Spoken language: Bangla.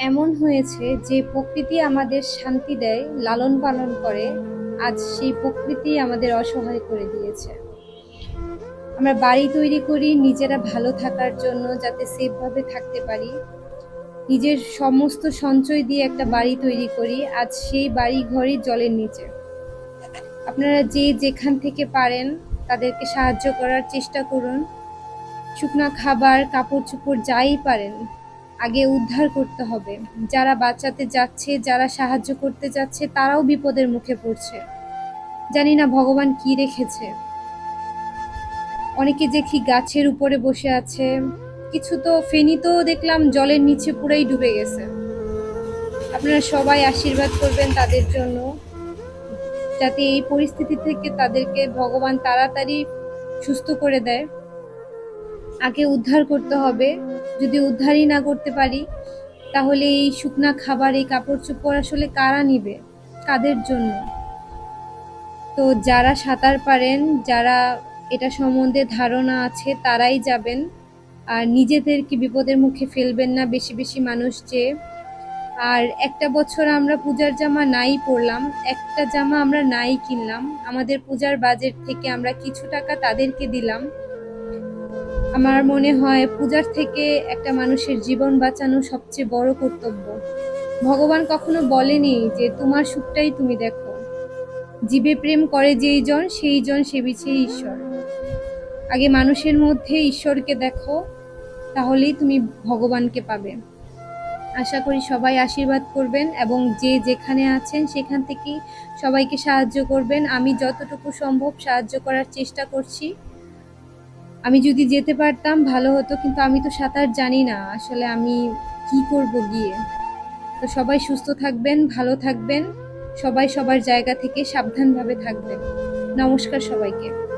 এমন হয়েছে যে প্রকৃতি আমাদের শান্তি দেয়, লালন পালন করে, আজ সেই প্রকৃতি আমাদের অসহায় করে দিয়েছে। আমরা বাড়ি তৈরি করি, নিজেরা ভালো থাকার জন্য যাতে সেফভাবে থাকতে পারি। নিজের সমস্ত সঞ্চয় দিয়ে একটা বাড়ি তৈরি করি, আজ সেই বাড়ি ঘরই জলের নিচে। আপনারা যে যেখান থেকে পারেন তাদেরকে সাহায্য করার চেষ্টা করুন। শুকনা খাবার কাপড় চোপড় যাই পারেন আগে উদ্ধার করতে হবে। যারা বাঁচাতে যাচ্ছে, যারা সাহায্য করতে যাচ্ছে, তারাও বিপদের মুখে পড়ছে। জানি না ভগবান কি রেখেছে। অনেকে দেখি গাছের উপরে বসে আছে। কিছু তো ফেনি তো দেখলাম জলের নিচে পুরাই ডুবে গেছে। আপনারা সবাই আশীর্বাদ করবেন তাদের জন্য, যাতে এই পরিস্থিতি থেকে তাদেরকে ভগবান তাড়াতাড়ি সুস্থ করে দেয়। আগে উদ্ধার করতে হবে। যদি উদ্ধারই না করতে পারি, তাহলে এই শুকনা খাবার, এই কাপড় চোপড় আসলে কারা নিবে? কাদের জন্য? তো যারা সাঁতার পারেন, যারা এটা সম্বন্ধে ধারণা আছে, তারাই যাবেন। আর নিজেদেরকে বিপদের মুখে ফেলবেন না বেশি বেশি মানুষ যে। আর একটা বছর আমরা পূজার জামা নাই পরলাম, একটা জামা আমরা নাই কিনলাম। আমাদের পূজার বাজেট থেকে আমরা কিছু টাকা তাদেরকে দিলাম। আমার মনে হয় পূজার থেকে একটা মানুষের জীবন বাঁচানো সবচেয়ে বড় কর্তব্য। ভগবান কখনো বলেনি যে তোমার সুখটাই তুমি দেখো। জীবে প্রেম করে যেই জন, সেই জন সেবিছে ঈশ্বর। আগে মানুষের মধ্যে ঈশ্বরকে দেখো, তাহলেই তুমি ভগবানকে পাবে। আশা করি সবাই আশীর্বাদ করবেন এবং যে যেখানে আছেন সেখান থেকেই সবাইকে সাহায্য করবেন। আমি যতটুকু সম্ভব সাহায্য করার চেষ্টা করছি। আমি যদি যেতে পারতাম, ভালো হতো, কিন্তু আমি তো সাঁতার জানি না। আসলে আমি কি করব গিয়ে? তো সবাই সুস্থ থাকবেন, ভালো থাকবেন। সবাই সবার জায়গা থেকে সাবধানভাবে থাকবেন। নমস্কার সবাইকে।